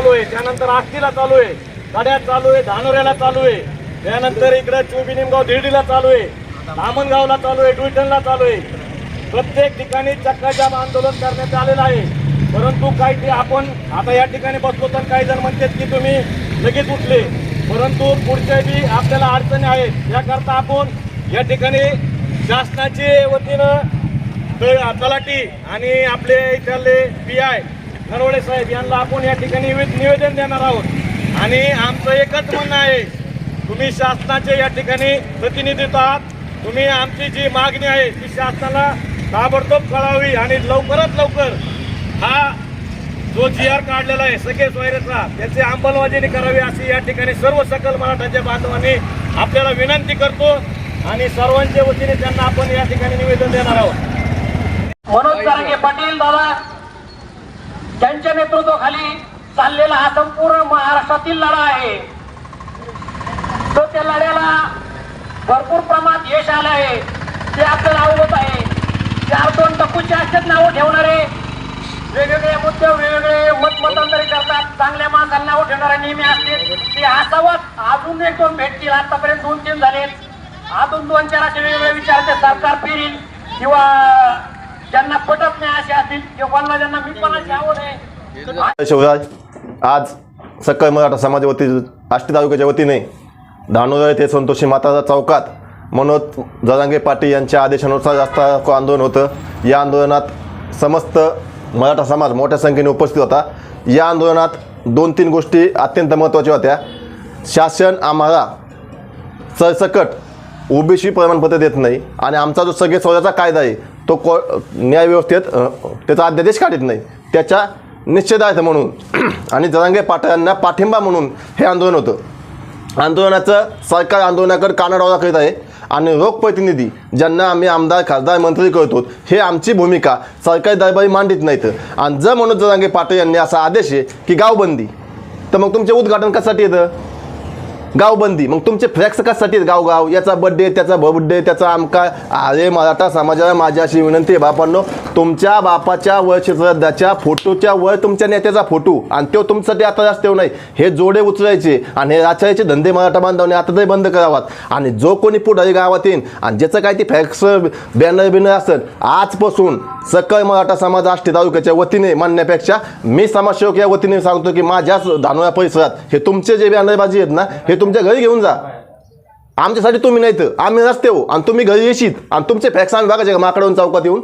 चालू आहे त्यानंतर आष्टीला चालू आहे कड्यात चालू आहे धानोऱ्याला चालू आहे त्यानंतर इकडे चोबी निमगाव चालू आहे धामणगावला चालू आहे डुईटनला चालू आहे प्रत्येक ठिकाणी चक्काजाम आंदोलन करण्यात आलेलं आहे. परंतु काही आपण आता या ठिकाणी बसलो तर काही जण म्हणतात की तुम्ही लगेच उठले. परंतु पुढच्या बी आपल्याला अडचणी आहेत. याकरता आपण या ठिकाणी शासनाचे वतीनं तलाठी आणि आपले इथले पी आय नरवडे साहेब यांना आपण या ठिकाणी निवेदन देणार आहोत. आणि आमचं एकच म्हणणं आहे तुम्ही शासनाचे या ठिकाणी प्रतिनिधित्व आहात. तुम्ही आमची जी मागणी आहे ती शासनाला ताबडतोब कळावी आणि लवकरात लवकर हा जो जी आर काढलेला आहे सगळे सोयरेचा त्याची अंमलबजावणी करावी अशी या ठिकाणी सर्व सकल मराठाच्या बांधवांनी आपल्याला विनंती करतो आणि सर्वांच्या वतीने त्यांना आपण या ठिकाणी निवेदन देणार आहोत. मनोज तरंगे पाटील दादा. त्यांच्या नेतृत्वाखाली चाललेला हा संपूर्ण महाराष्ट्रातील लढा आहे. तो त्या लढ्याला भरपूर प्रमाणात यश आलं आहे. ते आपल्याला अवगत आहे. चार दोन टक्कूचे असतात नावं ठेवणारे वेगवेगळे मुद्दे वेगवेगळे मतमतांतरी करतात. चांगल्या माणसांना नावं ठेवणारे नेहमी असतील. ते असावत अजून एक दोन भेटतील. आतापर्यंत दोन तीन झालेत. अजून दोन चार असे वेगवेगळे विचार ते सरकार फिरील. किंवा ज्यांना पटत नाही असे असतील किंवा ज्यांना मी पण आवड आहे. शिवराज आज सकल मराठा समाज वती आष्टी तालुक्याच्या वतीने धानोरा येथे संतोषी माता चौकात मनोज जरांगे पाटील यांच्या आदेशानुसार रस्ता रोको आंदोलन होतं. या आंदोलनात समस्त मराठा समाज मोठ्या संख्येने उपस्थित होता. या आंदोलनात दोन तीन गोष्टी अत्यंत महत्त्वाच्या होत्या. शासन आम्हाला सरसकट ओबीसी प्रमाणपत्र देत नाही आणि आमचा जो सगळे स्वतःचा कायदा आहे तो को न्याय व्यवस्थेत त्याचा अध्यादेश काढत नाही. त्याच्या निश्चितार्थ म्हणून आणि जरांगे पाटलांना पाठिंबा म्हणून हे आंदोलन होतं. आंदोलनाचं सरकार आंदोलनाकडे कानाडोळा करीत आहे आणि रोख प्रतिनिधी ज्यांना आम्ही आमदार खासदार मंत्री करतो हे आमची भूमिका सरकारी दरबारी मांडित नाहीत. आणि जर मनोज जरांगे पाटील यांनी असा आदेश आहे की गावबंदी तर मग तुमचे उद्घाटन कशासाठी येतं? गावबंदी. मग तुमचे फ्लॅक्स कशासाठी गावगाव? याचा बड्डे त्याचा बर्थडे त्याचा आमका अरे मराठा समाजाला माझी अशी विनंती आहे बापांनो. तुमच्या बापाच्या वर श्रद्धाच्या फोटोच्या वर तुमच्या नेत्याचा फोटो. आणि तो तुमच्यासाठी आता जास्त नाही. हे जोडे उचलायचे आणि हे राचायचे धंदे मराठा बांधवने आता तरी बंद करावात. आणि जो कोणी पुढारी गावात येईन आणि ज्याचं काय ते फ्लॅक्स बॅनर बिनर असेल आजपासून सकल मराठा समाज आष्टी तालुक्याच्या वतीने मानण्यापेक्षा मी समाजसेवक या वतीने सांगतो की माझ्याच धानोळ्या परिसरात हे तुमचे जे बॅनरबाजी आहेत ना हे तुमच्या घरी घेऊन जा. आमच्यासाठी तुम्ही नाही तर आम्ही नसते हो. आणि तुम्ही घरी येशीत. आणि तुमचे फॅक्स आम्ही बघायचे का? चौकात येऊन?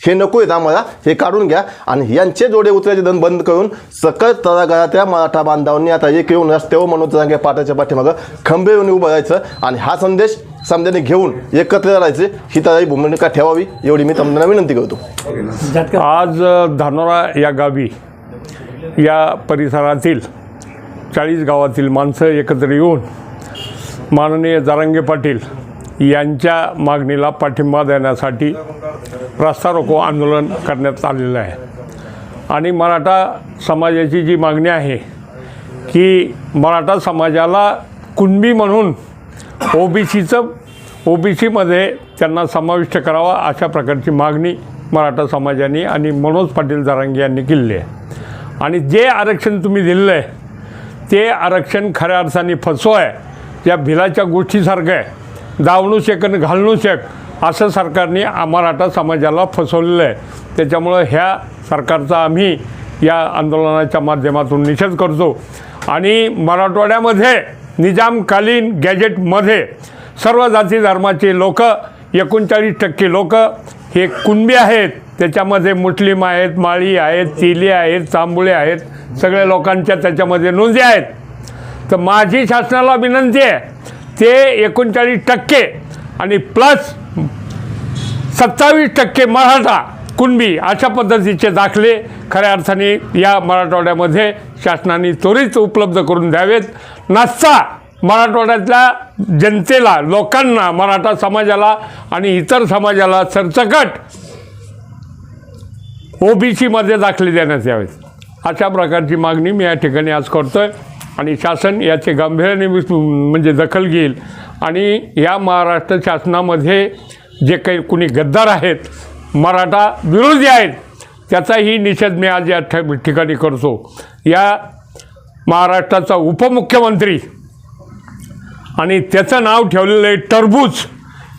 हे नको आहेत आम्हाला. हे काढून घ्या. आणि यांचे जोडे उतरायचे दन बंद करून सकल तळागाळातल्या मराठा बांधवांनी आता एक येऊन रस्त्यावर हो मनोज जरांगे पाटाच्या पाठीमागं खंबे येऊन उभं राहायचं. आणि हा संदेश समजाने घेऊन एकत्र राहायचे ही तयारी भूमिका ठेवावी एवढी मी तुम्हाला विनंती करतो. आज धानोरा या गावी या परिसरातील चाळीस गावातील माणसं एकत्र येऊन माननीय जारंगे पाटील यांच्या मागणीला पाठिंबा देण्यासाठी रस्ता रोको आंदोलन करण्यात आलेलं आहे. आणि मराठा समाजाची जी मागणी आहे की मराठा समाजाला कुणबी म्हणून ओबीसीचं ओबीसीमध्ये त्यांना समाविष्ट करावा अशा प्रकारची मागणी मराठा समाजाने आणि मनोज पाटील जारांगे यांनी केलेली आहे. आणि जे आरक्षण तुम्ही दिलेलं आहे ते आरक्षण खऱ्या अर्थाने फसव आहे या भिलाच्या गोष्टीसारखं आहे. दावणू शेक आणि घालणू शेक असं सरकारने मराठा समाजाला फसवलेलं आहे. त्याच्यामुळं ह्या सरकारचा आम्ही या आंदोलनाच्या माध्यमातून निषेध करतो. आणि मराठवाड्यामध्ये निजामकालीन गॅजेटमध्ये सर्व जाती धर्माचे लोक एकोणचाळीस टक्के लोक हे कुणबी आहेत. त्याच्यामध्ये मुस्लिम आहेत माळी आहेत तेली आहेत तांबुळे आहेत. सगळ्या लोकांच्या त्याच्यामध्ये नोंदी आहेत. तर माझी शासनाला विनंती आहे ते एकोणचाळीस टक्के आणि प्लस सत्तावीस टक्के मराठा कुणबी अशा पद्धतीचे दाखले खऱ्या अर्थाने या मराठवाड्यामध्ये शासनाने त्वरित उपलब्ध करून द्यावेत. नसता मराठवाड्यातल्या जनतेला लोकांना मराठा समाजाला आणि इतर समाजाला सरसकट ओबीसीमध्ये दाखले देण्यात यावेत. अशा प्रकारची मागणी मी या ठिकाणी आज करतो आहे आणि शासन याचे गांभीर्याने म्हणजे दखल घेईल. आणि या महाराष्ट्र शासनामध्ये जे काही कुणी गद्दार आहेत मराठा विरोधी आहेत. त्याचाही निषेध मी आज या ठिकाणी करतो. या महाराष्ट्राचा उपमुख्यमंत्री आणि त्याचं नाव ठेवलेलं आहे टरबूज.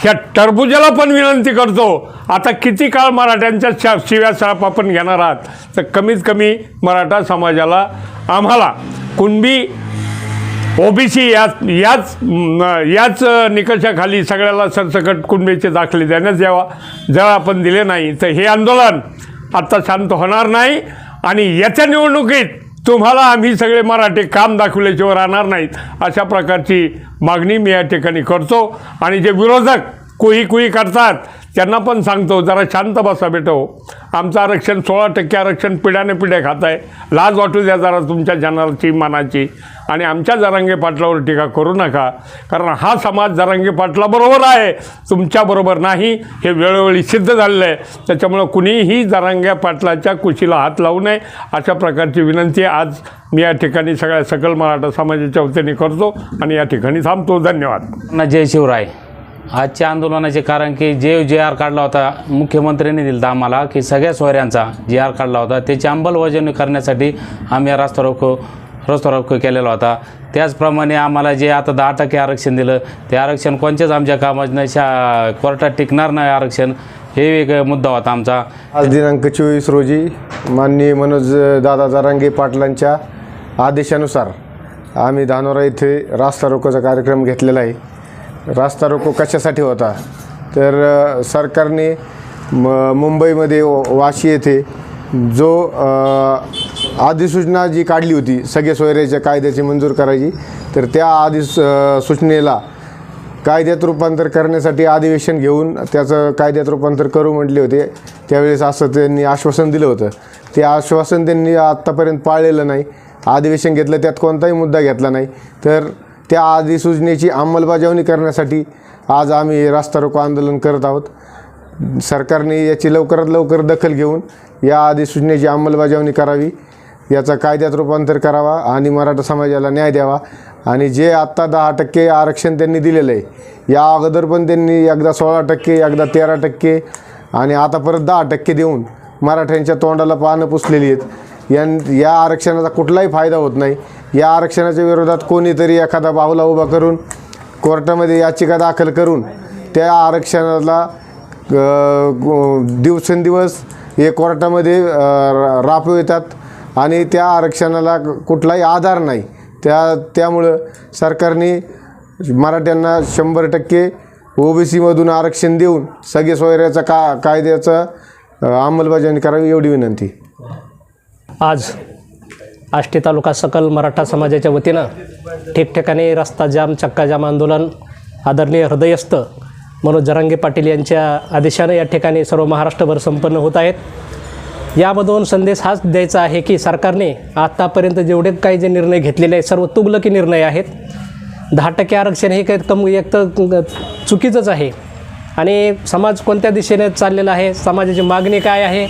ह्या टरबुजाला पण विनंती करतो. आता किती काळ मराठ्यांच्या शा शिव्या साप आपण घेणार आहात? तर कमीत कमी मराठा समाजाला आम्हाला कुणबी ओबीसी याच याच याच निकषाखाली सगळ्याला सरसकट कुणबीचे दाखले देण्यात यावा. जर आपण दिले नाही तर हे आंदोलन आत्ता शांत होणार नाही आणि याच्या निवडणुकीत तुम्हाला आम्ही सगळे मराठी काम दाखवल्याशिवाय राहणार नाहीत अशा प्रकारची मागणी मी या ठिकाणी करतो. आणि जे विरोधक कुही कुही करतात. त्यांना पण सांगतो जरा शांत बसा बेटो. आमचं आरक्षण सोळा टक्के आरक्षण पिढ्याने पिढ्या खात आहे. लाज वाटू द्या जरा तुमच्या जनाची मनाची. आणि आमच्या जरांगे पाटलावर टीका करू नका. कारण हा समाज जरांगे पाटलाबरोबर आहे. तुमच्याबरोबर नाही. हे वेळोवेळी सिद्ध झालेलं आहे. त्याच्यामुळं कुणीही जरांगे पाटलाच्या कुशीला हात लावू नये. अशा प्रकारची विनंती आज मी या ठिकाणी सगळ्या सकल मराठा समाजाच्या वतीने करतो. आणि या ठिकाणी थांबतो. धन्यवाद. जय शिवराय. आजच्या आंदोलनाचे कारण की जे जे आर काढला होता मुख्यमंत्र्यांनी दिला आम्हाला की सगळ्या सोयऱ्यांचा जे आर काढला होता त्याची अंमलबजावणी करण्यासाठी आम्ही हा रास्ता रोको रस्ता रोको केलेला होता. त्याचप्रमाणे आम्हाला जे आता दहा टक्के आरक्षण दिलं ते आरक्षण कोणत्याच आमच्या कामाचं शा कोर्टात टिकणार नाही आरक्षण हे एक मुद्दा होता आमचा. आज दिनांक चोवीस रोजी माननीय मनोज दादा जारांगे पाटलांच्या आदेशानुसार आम्ही धानोरा येथे रास्ता रोकोचा कार्यक्रम घेतलेला आहे. रास्ता रोको कशासाठी होता? तर सरकारने म मुंबईमध्ये व- वाशी येथे जो अधिसूचना जी काढली होती सगळे सोयऱ्याच्या कायद्याची मंजूर करायची तर त्या अधिस सूचनेला कायद्यात रूपांतर करण्यासाठी अधिवेशन घेऊन त्याचं कायद्यात रूपांतर करू म्हटले होते. त्यावेळेस असं त्यांनी आश्वासन दिलं होतं. ते आश्वासन त्यांनी आत्तापर्यंत पाळलेलं नाही. अधिवेशन घेतलं त्यात कोणताही मुद्दा घेतला नाही. तर त्या अधिसूचनेची अंमलबजावणी करण्यासाठी आज आम्ही रास्ता रोको आंदोलन करत आहोत. सरकारने याची लवकरात लवकर दखल घेऊन या अधिसूचनेची अंमलबजावणी करावी. याचा कायद्यात रूपांतर करावा आणि मराठा समाजाला न्याय द्यावा. आणि जे आत्ता दहा टक्के आरक्षण त्यांनी दिलेलं आहे या अगोदर पण त्यांनी एकदा सोळा टक्के एकदा तेरा टक्के आणि आता परत दहा टक्के देऊन मराठ्यांच्या तोंडाला पानं पुसलेली आहेत. यां या आरक्षणाचा कुठलाही फायदा होत नाही. या आरक्षणाच्या विरोधात कोणीतरी एखादा बाहुला उभा करून कोर्टामध्ये याचिका दाखल करून त्या आरक्षणाला दिवसेंदिवस हे कोर्टामध्ये अ, रा- आणि त्या आरक्षणाला कुठलाही आधार नाही. त्या त्यामुळं सरकारने मराठ्यांना शंभर टक्के ओबीसीमधून आरक्षण देऊन सगळे सोयऱ्याचा का कायद्याचा अंमलबजावणी करावी एवढी विनंती. आज आष्टी तालुका सकल मराठा समाजाच्या वतीनं ठिकठिकाणी रस्ता जाम चक्का जाम आंदोलन आदरणीय हृदयस्थ मनोज जरांगे पाटील यांच्या आदेशानं या ठिकाणी सर्व महाराष्ट्रभर संपन्न होत आहेत. यामधून संदेश हाच द्यायचा आहे की सरकारने आत्तापर्यंत जेवढे काही जे निर्णय घेतलेले आहेत सर्व तुबलकी निर्णय आहेत. दहा टक्के आरक्षण हे काही कम एक तर चुकीचंच आहे. आणि समाज कोणत्या दिशेने चाललेला आहे? समाजाची मागणी काय आहे?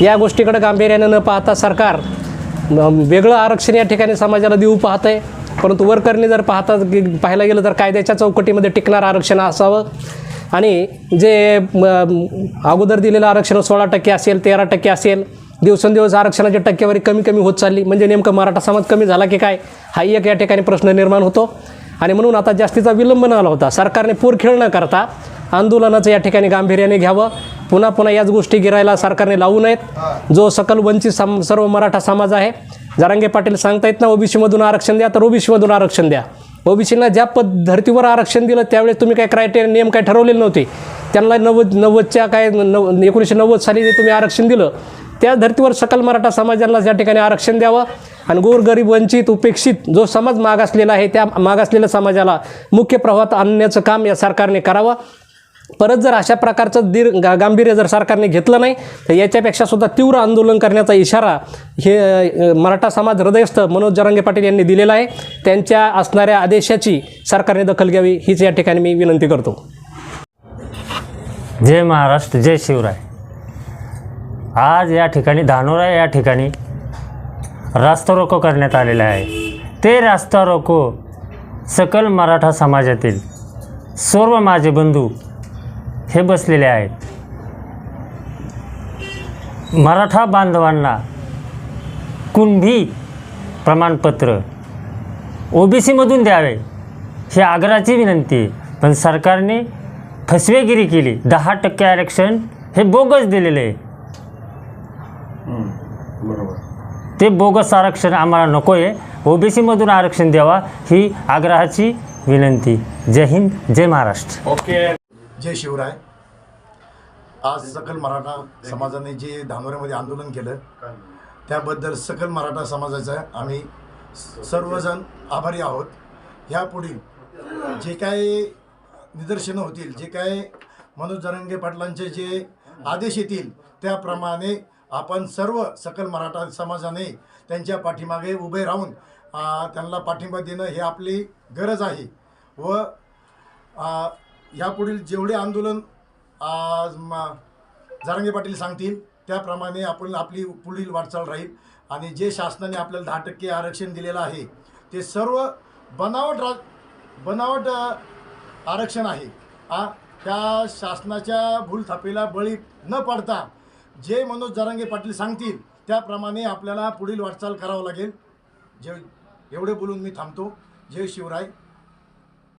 या गोष्टीकडे गांभीर्यानं न पाहता सरकार वेगळं आरक्षण या ठिकाणी समाजाला देऊ पाहत आहे परंतु वरकरणी जर पाहता गे- पाहायला गेलं तर कायद्याच्या चौकटीमध्ये टिकणारं आरक्षण असावं. आणि जे अगोदर दिलेलं आरक्षण सोळा टक्के असेल तेरा टक्के असेल दिवसेंदिवस आरक्षणाची टक्केवारी कमी कमी होत चालली म्हणजे नेमकं मराठा समाज कमी झाला की काय? हा एक या ठिकाणी प्रश्न निर्माण होतो. आणि म्हणून आता जास्तीचा विलंब न आला होता. सरकारने पूरखेळ न करता आंदोलनाचं या ठिकाणी गांभीर्याने घ्यावं. पुन्हा पुन्हा याच गोष्टी गिरायला सरकारने लावू नयेत. जो सकल वंचित सम सर्व मराठा समाज आहे जरांगे पाटील सांगतायत ना ओबीसीमधून आरक्षण द्या तर ओबीसीमधून आरक्षण द्या. ओबीसीला ज्या पद धर्तीवर आरक्षण दिलं त्यावेळेस तुम्ही काय क्रायटेरिया नियम काय ठरवलेले नव्हते? त्यांना नव्वद नव्वदच्या काय नव एकोणीसशे नव्वद साली जे तुम्ही आरक्षण दिलं त्या धर्तीवर सकल मराठा समाजाला या ठिकाणी आरक्षण द्यावं आणि गोरगरीब वंचित उपेक्षित जो समाज मागासलेला आहे त्या मागासलेल्या समाजाला मुख्य प्रवाहात आणण्याचं काम या सरकारने करावं. परत जर अशा प्रकारचं दीर गा गांभीर्य जर सरकारने घेतलं नाही तर याच्यापेक्षा सुद्धा तीव्र आंदोलन करण्याचा इशारा हे मराठा समाज हृदयस्थ मनोज जरांगे पाटील यांनी दिलेला आहे. त्यांच्या असणाऱ्या आदेशाची सरकारने दखल घ्यावी हीच या ठिकाणी मी विनंती करतो. जय महाराष्ट्र जय शिवराय. आज या ठिकाणी धानोरा या ठिकाणी रास्ता रोको करण्यात आलेला आहे. ते रास्ता रोको सकल मराठा समाजातील सर्व माझे बंधू हे बसलेले आहेत. मराठा बांधवांना कुणभी प्रमाणपत्र ओ बी सीमधून द्यावे ही आग्रहाची विनंती आहे. पण सरकारने फसवेगिरी केली. दहा टक्के आरक्षण हे बोगस दिलेले आहे. ते बोगस आरक्षण आम्हाला नको आहे ओबीसीमधून आरक्षण द्यावा ही आग्रहाची विनंती. जय हिंद जय महाराष्ट्र. ओके. जय शिवराय. आज सकल मराठा समाजाने जे धानोऱ्यामध्ये आंदोलन केलं त्याबद्दल सकल मराठा समाजाचा आम्ही सर्वजण आभारी आहोत. ह्यापुढील जे काय निदर्शनं होतील जे काय मनोज जरंगे पाटलांचे जे आदेश येतील त्याप्रमाणे आपण सर्व सकल मराठा समाजाने त्यांच्या पाठीमागे उभे राहून त्यांना पाठिंबा देणं हे आपली गरज आहे. व यापुढील जेवढे आंदोलन म जारंगे पाटील सांगतील त्याप्रमाणे आपण आपली पुढील वाटचाल राहील. आणि जे शासनाने आपल्याला दहा टक्के आरक्षण दिलेलं आहे ते सर्व बनावट रा बनावट आरक्षण आहे. आ त्या शासनाच्या भूलथापेला बळी न पडता जे मनोज जरांगे पाटील सांगतील त्याप्रमाणे आपल्याला पुढील वाटचाल करावं लागेल. जे एवढे बोलून मी थांबतो. जय शिवराय.